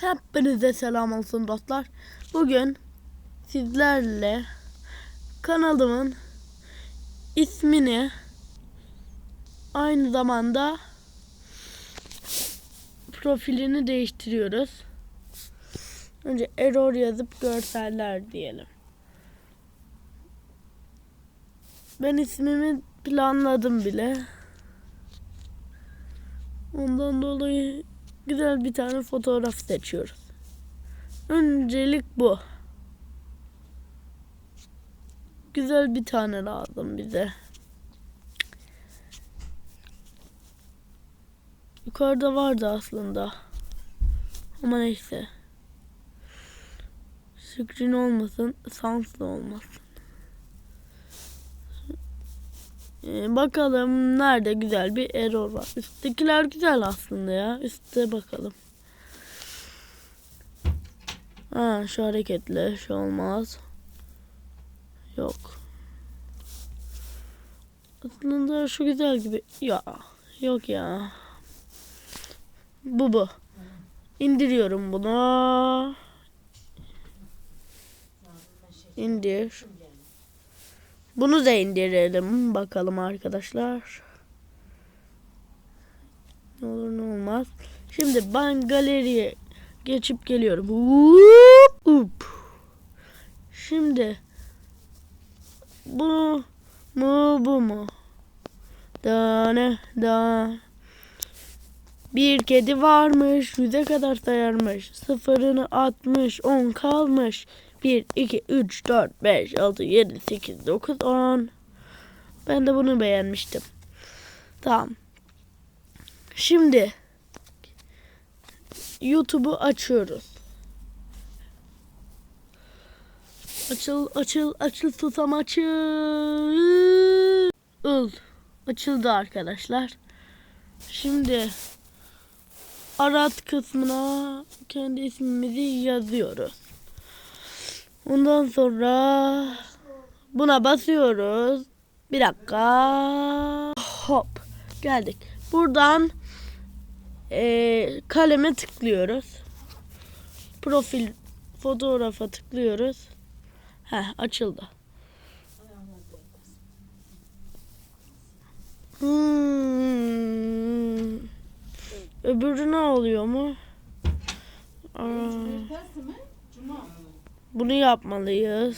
Hepinize selam olsun dostlar. Bugün sizlerle kanalımın ismini aynı zamanda profilini değiştiriyoruz. Önce error yazıp görseller diyelim. Ben ismimi planladım bile. Ondan dolayı güzel bir tane fotoğraf seçiyoruz. Öncelik bu. Güzel bir tane lazım bize. Yukarıda vardı aslında. Ama neyse. Screen olmasın, sanslı olmasın. Ee, bakalım nerede güzel bir error var. Üsttekiler güzel aslında ya. Üste bakalım. Ha şu hareketli, şu olmaz. Yok. Aslında şu güzel gibi. Ya yok ya. Bu bu. İndiriyorum bunu. İndir. Bunu da indirelim bakalım arkadaşlar. Ne olur ne olmaz. Şimdi ben galeriye geçip geliyorum. Hup, hup. Şimdi bu mu bu mu? Da ne da. Bir kedi varmış, yüze kadar sayarmış. Sıfırını atmış, on kalmış. 1, 2, 3, 4, 5, 6, 7, 8, 9, 10. Ben de bunu beğenmiştim. Tamam. Şimdi YouTube'u açıyoruz. Açıl, açıl, açıl, susam açıl. Açıldı arkadaşlar. Şimdi arat kısmına kendi ismimizi yazıyoruz. Ondan sonra buna basıyoruz. Bir dakika. Hop. Geldik. Buradan eee kaleme tıklıyoruz. Profil fotoğrafa tıklıyoruz. Heh açıldı. Hmm. Öbürü ne oluyor mu? Aa. Bunu yapmalıyız.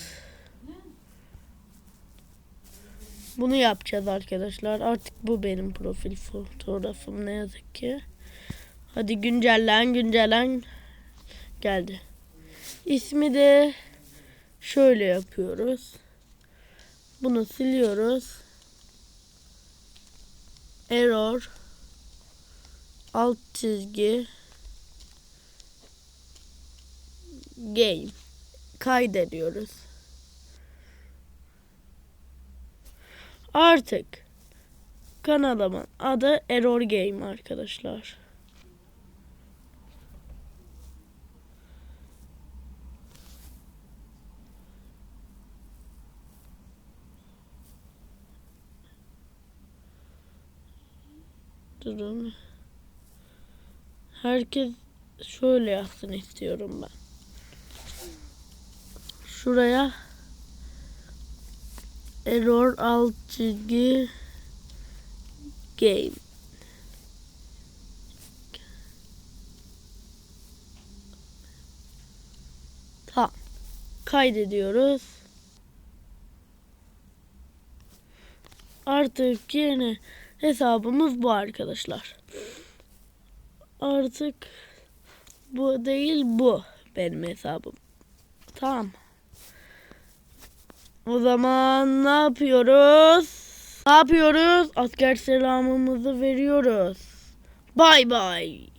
Bunu yapacağız arkadaşlar. Artık bu benim profil fotoğrafım ne yazık ki. Hadi güncellen güncellen geldi. İsmi de şöyle yapıyoruz. Bunu siliyoruz. Error alt çizgi game kaydediyoruz. Artık kanalımın adı Error Game arkadaşlar. Durun. Herkes şöyle yazsın istiyorum ben şuraya error alt çizgi game. Tamam kaydediyoruz. Artık yeni hesabımız bu arkadaşlar. Artık bu değil bu benim hesabım. Tamam o zaman ne yapıyoruz? Ne yapıyoruz? Asker selamımızı veriyoruz. Bay bay.